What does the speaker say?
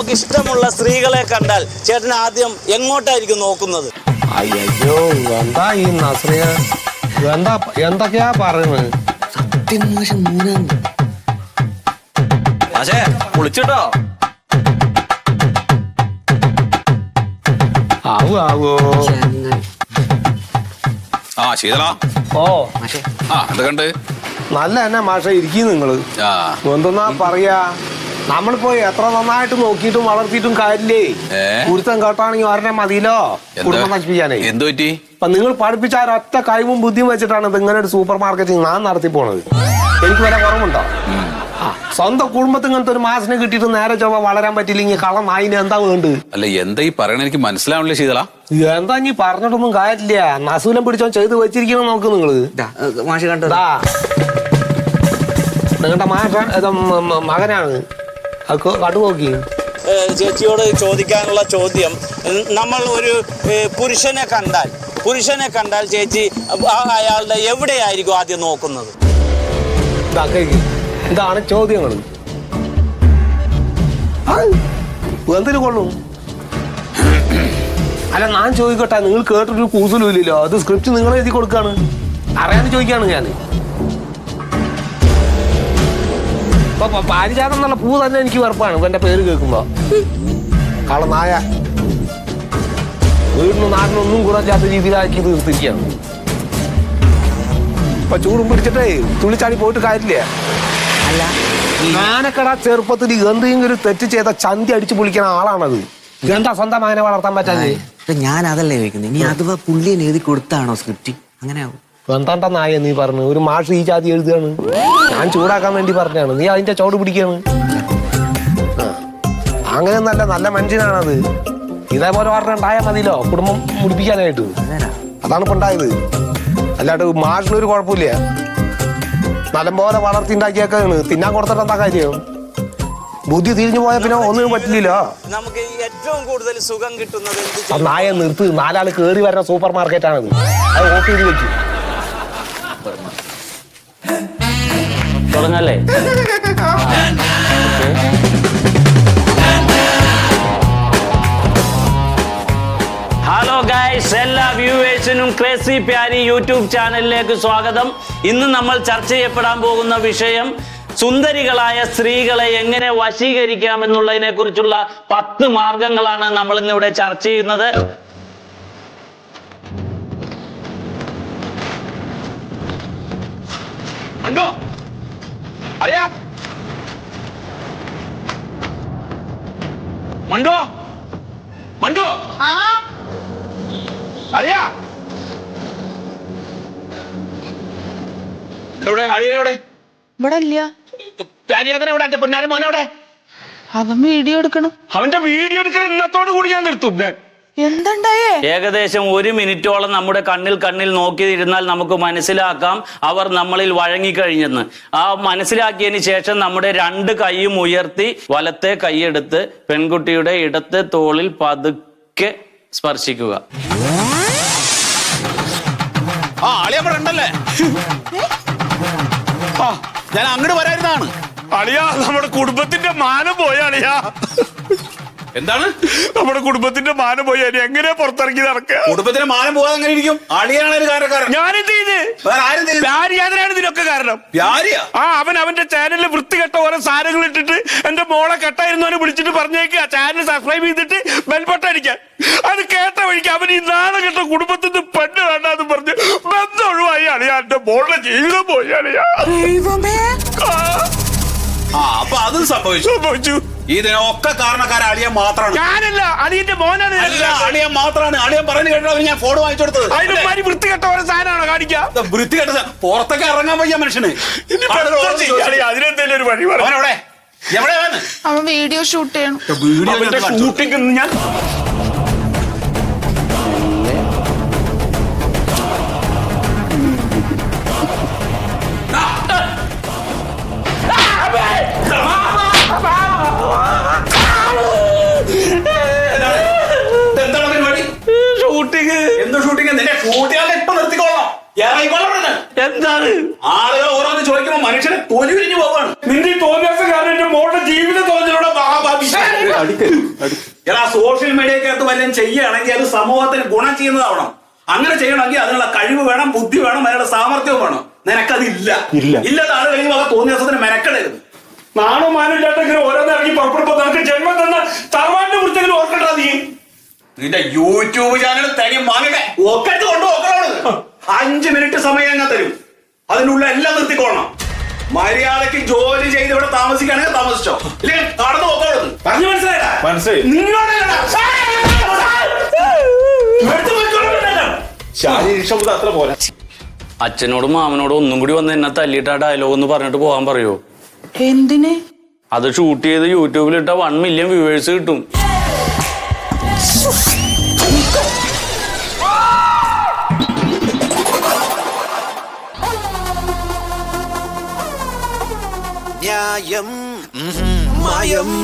നമുക്ക് ഇഷ്ടമുള്ള സ്ത്രീകളെ കണ്ടാൽ ചേട്ടൻ ആദ്യം എങ്ങോട്ടായിരിക്കും നോക്കുന്നത്? അയ്യോ എന്താ ഈ നസ്രിയ. എന്താ എന്തൊക്കെയാ പറയുന്നത്? പക്ഷേ കുളിച്ചിട്ടോ? ആവോ ആവോ. ആ ശീതള. ഓ. ആ എന്തൊക്കെയുണ്ട്? നല്ല തന്നെ മാഷ ഇരിക്കും നിങ്ങൾ. എന്തെന്നാ പറയാ? നമ്മളിപ്പോ എത്ര നന്നായിട്ട് നോക്കിയിട്ടും വളർത്തിയിട്ടും കാര്യമില്ലേ? ഏ? കുരുത്തം കേട്ടാണെങ്കിൽ ഒരെണ്ണം മതിയല്ലോ എന്ത്? കുടുംബം നശിപ്പിക്കാനേ. എന്ത് പറ്റി? അപ്പൊ നിങ്ങൾ പഠിപ്പിച്ച ആ ഒറ്റ കഴിവും ബുദ്ധിയും വെച്ചിട്ടാണ് ഇത് ഇങ്ങനെ ഒരു സൂപ്പർ മാർക്കറ്റിംഗ് ഞാൻ നടത്തി പോണത്. എനിക്ക് വില കുറവുണ്ടോ? സ്വന്തം കുടുംബത്തിൽ ഇങ്ങനത്തെ ഒരു മാസിനെ കിട്ടിയിട്ട് നേരെ ചൊവ്വ വളരാൻ പറ്റില്ലെങ്കിൽ കള്ളം നായിന് എന്താ വേണ്ടത്? അല്ല എന്താ ഈ പറയണ എനിക്ക് മനസ്സിലാവണില്ല ശീതള? എന്താ നീ പറഞ്ഞിട്ടൊന്നും കാര്യമില്ല. നസൂലം പിടിച്ചോ ചെയ്ത് വെച്ചിരിക്കണം നോക്ക് നിങ്ങൾ. മാഷി കണ്ടത് ദാ. നിങ്ങളുടെ മാഷ മകനാണ്. നോക്കി ചേച്ചിയോട് ചോദിക്കാനുള്ള ചോദ്യം. നമ്മൾ ഒരു പുരുഷനെ കണ്ടാൽ പുരുഷനെ കണ്ടാൽ ചേച്ചി അയാളുടെ എവിടെയായിരിക്കും ആദ്യം നോക്കുന്നത്. ഇതാണ് ചോദ്യങ്ങൾ എന്തിനു കൊള്ളും? അല്ല ഞാൻ ചോദിക്കട്ടെ നിങ്ങൾ കേട്ടിട്ടൊരു കൂസലും ഇല്ലല്ലോ. അത് സ്ക്രിപ്റ്റ് നിങ്ങൾ എഴുതി കൊടുക്കാണ്. അറിയാതെ ചോദിക്കാണ് ഞാൻ ഇപ്പൊ പ- പാരിജാതം എന്നുള്ള പൂ തന്നെ എനിക്ക് വെറുപ്പാണ്. ഇപ്പൊ എന്റെ പേര് കേൾക്കുമ്പോ. കളനായ വീടിനും നാടിനും ഒന്നും കുറച്ചാത്ത രീതിയിലാക്കി തീർത്തിരിക്കുകയാണ്. ഇപ്പൊ ചൂടും പിടിച്ചിട്ടേ തുള്ളിച്ചാടി പോയിട്ട് കാര്യമില്ല? അല്ല. ഞാനക്കട ചെറുപ്പത്തിൽ എന്തെങ്കിലും ഒരു തെറ്റ് ചെയ്ത ചന്തി അടിച്ചു പൊളിക്കുന്ന ആളാണത്. എന്താ സ്വന്തം മകനെ വളർത്താൻ പറ്റാതെ ഇപ്പൊ ഞാൻ അതല്ലേ ചോദിക്കുന്നത് ഇനി അഥവാ പുള്ളിയെ എഴുതി കൊടുത്താണോ സ്ക്രിപ്റ്റ് അങ്ങനെയാവും. എന്താണ്ട നായ നീ പറഞ്ഞു. ഒരു മാഷ് ഈ ജാതി എഴുതുകയാണ് ഞാൻ ചൂടാക്കാൻ വേണ്ടി പറഞ്ഞാണ് നീ അതിന്റെ ചോട് പിടിക്കാണ്. അങ്ങനെ നല്ല നല്ല മനുഷ്യനാണത്. ഇതേപോലെ പറഞ്ഞ ഉണ്ടായാൽ മതിയല്ലോ. കുടുംബം മുടിപ്പിക്കാനായിട്ട്. അതാണ് ഇപ്പൊ ഉണ്ടായത്. അല്ലാണ്ട് മാഷിനൊരു കുഴപ്പമില്ല. നല്ലപോലെ വളർത്തി ഉണ്ടാക്കിയേക്കാണ്. തിന്നാൻ കൊടുത്തിട്ട് എന്താ കാര്യം? ബുദ്ധി തിരിഞ്ഞു പോയാൽ പിന്നെ ഒന്നിനും പറ്റില്ലല്ലോ. നമുക്ക് ഏറ്റവും കൂടുതൽ സുഖം കിട്ടുന്നത്? നായ നിർത്ത്. നാലാൾ കേറി വരുന്ന സൂപ്പർ മാർക്കറ്റാണത് അത് ഓഫ് ചെയ്ത് വെക്കും തുടങ്ങല്ലേ? ഹലോ ഗൈസ് എല്ലാ വ്യൂവേഴ്സിനും ക്രേസി പ്യാരി യൂട്യൂബ് ചാനലിലേക്ക് സ്വാഗതം. ഇന്ന് നമ്മൾ ചർച്ച ചെയ്യപ്പെടാൻ പോകുന്ന വിഷയം സുന്ദരികളായ സ്ത്രീകളെ എങ്ങനെ വശീകരിക്കാം എന്നുള്ളതിനെ കുറിച്ചുള്ള പത്ത് മാർഗങ്ങളാണ് നമ്മൾ ഇന്നിവിടെ ചർച്ച ചെയ്യുന്നത്. മണ്ടോ? മണ്ടോ? അറിയാ എവിടെ? അളിയ എവിടെ? ഇവിടെ ഇല്ല. എവിടെ? എന്റെ പൊന്നാര മോനെ എവിടെ? അവൻ വീഡിയോ എടുക്കണം. അവന്റെ വീഡിയോ എടുക്കണം ഇന്നത്തോട് കൂടി ഞാൻ നിർത്തും. ഞാൻ എന്തുണ്ടായേ? ഏകദേശം ഒരു മിനിറ്റോളം നമ്മുടെ കണ്ണിൽ കണ്ണിൽ നോക്കിയിരുന്നാൽ നമുക്ക് മനസ്സിലാക്കാം അവർ നമ്മളിൽ വഴങ്ങിക്കഴിഞ്ഞെന്ന്. ആ മനസ്സിലാക്കിയതിന് ശേഷം നമ്മുടെ രണ്ട് കൈയും ഉയർത്തി വലത്തെ കൈയെടുത്ത് പെൺകുട്ടിയുടെ ഇടത്തെ തോളിൽ പതുക്കെ സ്പർശിക്കുക. ആ ഉണ്ടല്ലേ? ആ ഞാൻ അങ്ങോട്ട് വരായിരുന്നാണ് അളിയാ നമ്മുടെ കുടുംബത്തിന്റെ മാനം പോയ അളിയാ. എന്താണ്? നമ്മുടെ കുടുംബത്തിന്റെ മാനം പോയി അനി എങ്ങനെ പുറത്തിറങ്ങി നടക്കുക? കുടുംബത്തിന്റെ മാനം പോകാതെ എങ്ങനെ ഇരിക്കും? അളിയാണ് ഒരു കാരണക്കാരൻ. ഞാനെന്ത് ചെയ്ത്? വേറെ ആരും ചെയ്തില്ല. ഇതിനൊക്കെ കാരണം. പ്യാരിയാ? ആ അവൻ അവന്റെ ചാനലിൽ വൃത്തികെട്ട ഓരോ സാധനങ്ങൾ ഇട്ടിട്ട് എന്റെ മോളെ കെട്ടായിരുന്നു അവനെ വിളിച്ചിട്ട് പറഞ്ഞേക്കുക ചാനൽ സബ്സ്ക്രൈബ് ചെയ്തിട്ട് ബെൽബട്ട അടിക്കാൻ. അത് കേട്ട വഴിക്ക് അവൻ ഈ നാളെ കെട്ട കുടുംബത്തിൽ നിന്ന് പെണ്ണ് വേണ്ടെന്ന് പറഞ്ഞ് ബന്ധം ഒഴിവായി അളിയാ. എന്റെ മോളുടെ ജീവിതം പോയി അളിയാ. ആ, ആ അപ്പൊ അതും സംഭവിച്ചു. സംഭവിച്ചു. ഇതിനൊക്കെ കാരണക്കാരൻ അളിയൻ മാത്രമാണ് ഞാനല്ല അളിയന്റെ മോനാണ് അല്ല. അളിയൻ മാത്രമാണ് അളിയൻ പറഞ്ഞു കേട്ടോ ഞാൻ ഫോൺ വാങ്ങിച്ചു കൊടുത്തത്. അതിന് മാതിരി വൃത്തികെട്ട ഓരോ സാധനമാണോ കാണിക്കുക വൃത്തികെട്ട പുറത്തൊക്കെ ഇറങ്ങാൻ വയ്യ മനുഷ്യന്. അതിനെന്തെങ്കിലും ഒരു വഴി അവനവിടെ? എവിടെയാണ്? അവൻ വീഡിയോ ഷൂട്ട് ചെയ്യണം. വീഡിയോ ഷൂട്ടിംഗ് ഞാൻ ഷൂട്ടിയാൽ ഇപ്പൊ നിർത്തിക്കോളാം എന്താണ്? ആളുകൾ ഓരോന്ന് ചോദിക്കുമ്പോ മനുഷ്യനെ തൊലി വിരിഞ്ഞു പോവാണ് നിന്റെ തോന്നിയാസം കാരണം എന്റെ മോളുടെ ജീവിതം തോന്നിയുടെ മഹാഭാവി എടാ സോഷ്യൽ മീഡിയക്കകത്ത് വല്ലതും ചെയ്യുകയാണെങ്കിൽ അത് സമൂഹത്തിന് ഗുണം ചെയ്യുന്നതാവണം. അങ്ങനെ ചെയ്യണമെങ്കിൽ അതിനുള്ള കഴിവ് വേണം ബുദ്ധി വേണം അതിനുള്ള സാമർത്ഥ്യവും വേണം. നിനക്കതില്ല. ഇല്ല. ആളുകൾ ഈ വക തോന്നിയ ദിവസത്തിന് മെനക്കെടരുത്. നാണോ മാനില്ലാത്ത ഇങ്ങനെ ഓരോന്ന് ഇറങ്ങി പുറപ്പെടുമ്പോ നിനക്ക് ജന്മം തന്ന നീ നിന്റെ യൂട്യൂബ് ചാനൽ തനി വാങ്ങട്ടെ ഒക്കത്ത് കൊണ്ട് നോക്കണോട് അഞ്ച് മിനിറ്റ് സമയം ഞാൻ തരും അതിനുള്ള എല്ലാം നിർത്തിക്കോണം മര്യാദയ്ക്ക് ജോലി ചെയ്ത് ഇവിടെ താമസിക്കുകയാണെങ്കിൽ താമസിച്ചോ ഇല്ലെങ്കിൽ കടന്നു നോക്കോളൂ പറഞ്ഞു മനസ്സിലായി. അത്ര പോരാ അച്ഛനോടും മാമനോടും ഒന്നും കൂടി വന്ന് എന്നെ തല്ലിയിട്ട് ആ ഡയലോഗ് ഒന്ന് പറഞ്ഞിട്ട് പോകാൻ പറയോ എന്തിന് അത് ഷൂട്ട് ചെയ്ത് യൂട്യൂബിൽ ഇട്ട വൺ മില്യൺ വ്യൂവേഴ്സ് കിട്ടും நியாயம் மாயம்.